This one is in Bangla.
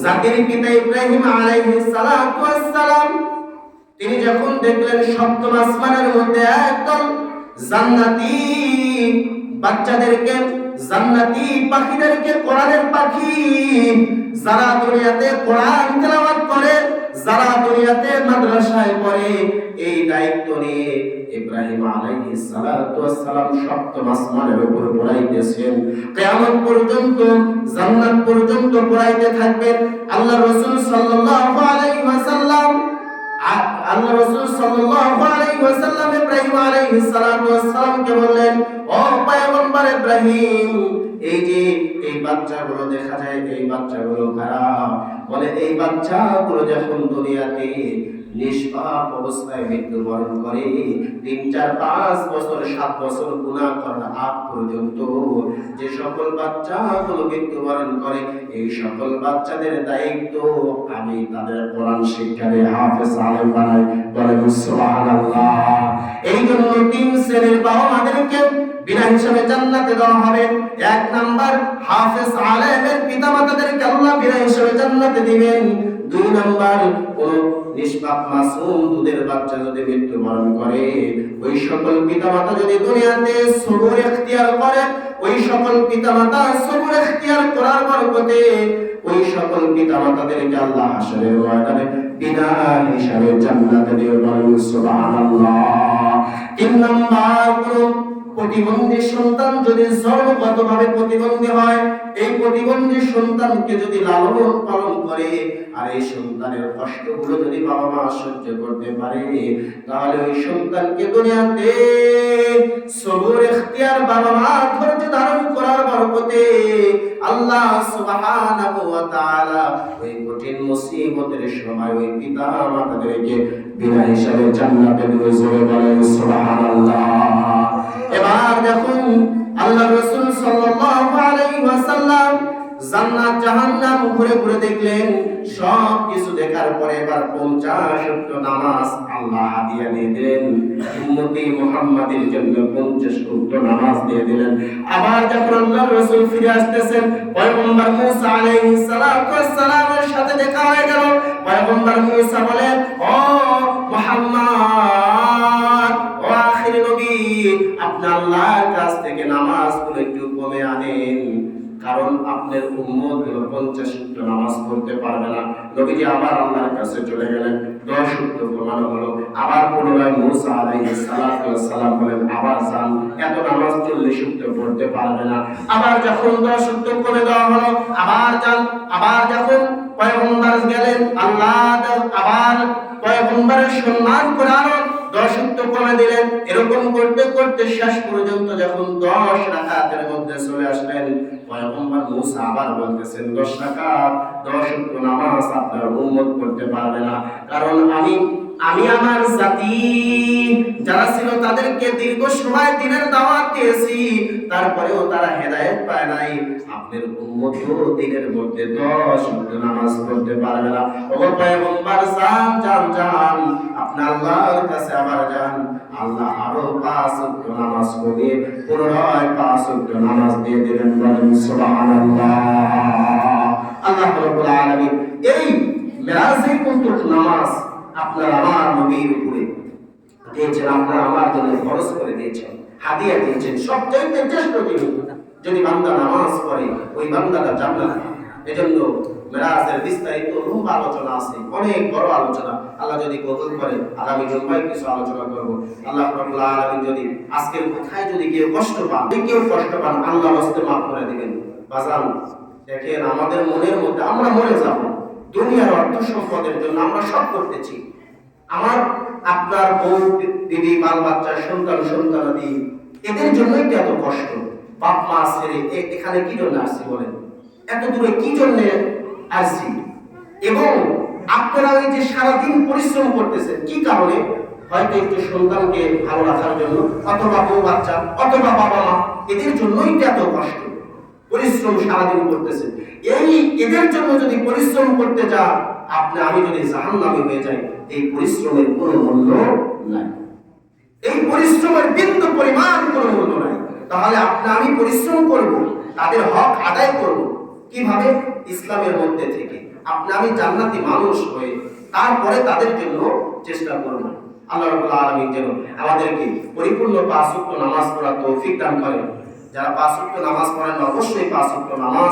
জাতির পিতা ইব্রাহিম আলাইহিস সালাতু ওয়াস সালাম, তিনি যখন দেখলেন সপ্তম আসমানের মধ্যে একদল জান্নাতি বাচ্চাদেরকে জান্নাতি পাখিদেরকে কোরআনের পাখি। যারা দুনিয়াতে কোরআন তেলাওয়াত করে, যারা দুনিয়াতে মাদ্রাসায় পড়ে, এই দায়িত্ব নিয়ে ইব্রাহিম আলাইহিস সালাতু সপ্তম আসমানের উপর পড়াইতেছেন। কিয়ামত পর্যন্ত, জান্নাত পর্যন্ত পড়াইতে থাকবেন। আল্লাহ রাসূল সাল্লাল্লাহু আলাইহি ওয়াসাল্লাম আল্লাহ রাসূল সাল্লাল্লাহু আলাইহি ওয়াসাল্লাম ইব্রাহিম আলাইহিস সালাতু ওয়াস সালামকে বললেন, ও পয়গম্বর ইব্রাহিম, এই যে এই বাচ্চাগুলো দেখা যায়, এই বাচ্চাগুলো খারাপ। বলে, এই বাচ্চাগুলো যখন দুনিয়াতে নিষ্পাপ অবস্থায় মৃত্যুবরণ করে। তিন চার পাঁচ বছর, সাত বছর গুণা করার আগ পর্যন্ত যে সকল বাচ্চাগুলো মৃত্যুবরণ করে, এই সকল বাচ্চাদের দায়িত্ব আমি তাদের কোরআন শিক্ষারে হাফেজ আলেম বানাই। বলে সুবহানাল্লাহ? এই জন্য তিন শ্রেণির বাবা মাদেরকে বিনা হিসাবে জান্নাতে দেওয়া হবে। এক নাম্বার, হাফেজ আলেমের পিতা মাতাদেরকে আল্লাহ বিনা হিসাবে জান্নাতে দিবেন। দুই নাম্বার কোন নিষ্পাপ মাসুম দুধের বাচ্চা যদি মৃত্যুবরণ করে, ওই সকল যদি দুনিয়াতে সবর এখতিয়ার করে, ওই সকল সবর এখতিয়ার করার বরকতে, ওই সকল আল্লাহ বিনা হিসাবে জান্নাতে সুবহানাল্লাহ। তিন নাম্বার, কোন প্রতিবন্ধী সন্তান যদি জন্মগতভাবে প্রতিবন্ধী হয়, এই প্রতিবন্ধী সন্তানকে যদি লালন পালন করে আর এই সন্তানের কষ্টগুলো যদি বাবা মা সহ্য করতে পারে, তাহলে ওই সন্তানকে দুনিয়াতে সবুর ইখতিয়ার বাবা মা ধৈর্য ধারণ করার বরকতে আল্লাহ সুবহানাহু ওয়া তাআলা ওই কঠিন মুসিবতের সময় ওই পিতা মাতাদেরকে বিনা হিসাবে জান্নাতে সুবহানাল্লাহ। এবার যখন আল্লাহ রাসূল সাল্লাল্লাহু আলাইহি ওয়াসাল্লাম জান্নাত জাহান্নাম ঘুরে ঘুরে দেখলেন। সব কিছু দেখার পরে এবার 50 ওয়াক্ত নামাজ আল্লাহ দিয়ে দিলেন। উম্মতি মুহাম্মাদের জন্য 50 ওয়াক্ত নামাজ দিয়ে দিলেন। আবার যখন আল্লাহ রাসূল ফিরে আসতেছেন, পয়গম্বর মুসা আলাইহিস সাথে দেখা হয়ে গেল। পয়গম্বর মুসা বলেন, ও মুহাম্মদ, ও আখির নবী, আপনি আল্লাহর কাছ থেকে নামাজগুলো একটু কমে আনেন। কারণ আপনার উম্মতগুলো পঞ্চাশ উক্ত নামাজ পড়তে পারবে না। নবীজি আবার আল্লাহর কাছে চলে গেলেন। দশ উক্ত কমানো হলো, আবার পুনরায় মুসা আলাইহিস সালাতু সালাম বলেন, আবার যান, এত নামাজ চল্লিশ উক্ত পড়তে পারবে না। আবার যখন দশ উক্ত করে দেওয়া হলো, আবার যান, আবার যখন পয়গম্বর গেলেন, আল্লাহ আবার পয়গম্বরের সম্মান করে আরও দশ উক্ত কমে দিলেন, এরকম করতে করতে শেষ পর্যন্ত যখন দশ রাখাতের মধ্যে চলে আসলেন, পয়গম্বর মুসা আবার বলতেছেন, দশ রাখাত দশ উক্ত নামাজ আপনার উন্মত করতে পারবে না। কারণ আমি আমি আমার জাতি। যারা ছিল তাদেরকে দীর্ঘ সময় দিনের দাওয়াত দিয়েছি, তারপরেও তারা হেদায়েত পায় নাই। আপনার উম্মতও দিনের মধ্যে দশ ওয়াক্ত নামাজ পড়তে পারবে না। ও পয়গম্বর যান যান যান আপনি আল্লাহর কাছে আবার যান। আল্লাহ আরও পাঁচ ওয়াক্ত নামাজ পড়িয়ে পুনরায় পাঁচ ওয়াক্ত নামাজ দিয়ে দিলেন বলেন, সুবহানাল্লাহ। আল্লাহ রাব্বুল আলামিন এই মেরাজে কুনতুক নামাজ আপনার আমার নবীর উপরে দিয়েছেন, আপনার আমার জন্য খরচ করে দিয়েছেন, হাদিয়া দিয়েছেন সবচাইতে শ্রেষ্ঠ জিনিস যদি বান্দা নামাজ পড়ে, ওই বান্দাটা জান্নাত এজন্য মেরাজের বিস্তারিত লম্বা আলোচনা আছে, অনেক বড় আলোচনা। আল্লাহ যদি কবুল করে, আগামী জুমায় কিছু আলোচনা করব। আল্লাহ রাব্বুল আলামিন যদি আজকের কোথায় যদি কেউ কষ্ট পান, যদি কেউ কষ্ট পান আল্লাহ হস্তে মাফ করে দিবেন। বাজান, দেখেন আমাদের মনের মধ্যে আমরা মরে যাব। দুনিয়ার অর্থ সম্পদের জন্য আমরা সব করতেছি। আমার, আপনার বউ, দিদি বাল বাচ্চা সন্তান, সন্তানাদি, এদের জন্যই তো এত কষ্ট। বাপ, মা ছেড়ে এখানে কি জন্য আসছি বলেন? এত দূরে কি জন্য আসছি? এবং আপনারা ওই যে সারাদিন পরিশ্রম করতেছেন, কি কারণে? হয়তো একটু সন্তানকে ভালো রাখার জন্য, অথবা বউ, বাচ্চা, অথবা বাবা, মা, এদের জন্যই তো এত কষ্ট। পরিশ্রম সারাদিন করতেছে এই এদের জন্য যদি পরিশ্রম করতে যা আপনি, আমি যদি হয়ে যাই, এই পরিশ্রমের কোনো মূল্য নাই। এই পরিশ্রমের বিন্দু পরিমাণ কোনো মূল্য নাই। তাহলে আপনি, আমি পরিশ্রম করব, তাদের হক আদায় করব। কীভাবে? ইসলামের মধ্যে থেকে। আপনি, আমি জান্নাতি মানুষ হয়ে তারপরে তাদের জন্য চেষ্টা করব। আল্লাহ রাব্বুল আলামিন যেন আমাদেরকে পরিপূর্ণ পাঁচ নামাজ পড়ার তৌফিক দান করেন। যারা পাঁচ নামাজ পড়েন অবশ্যই পাঁচ নামাজ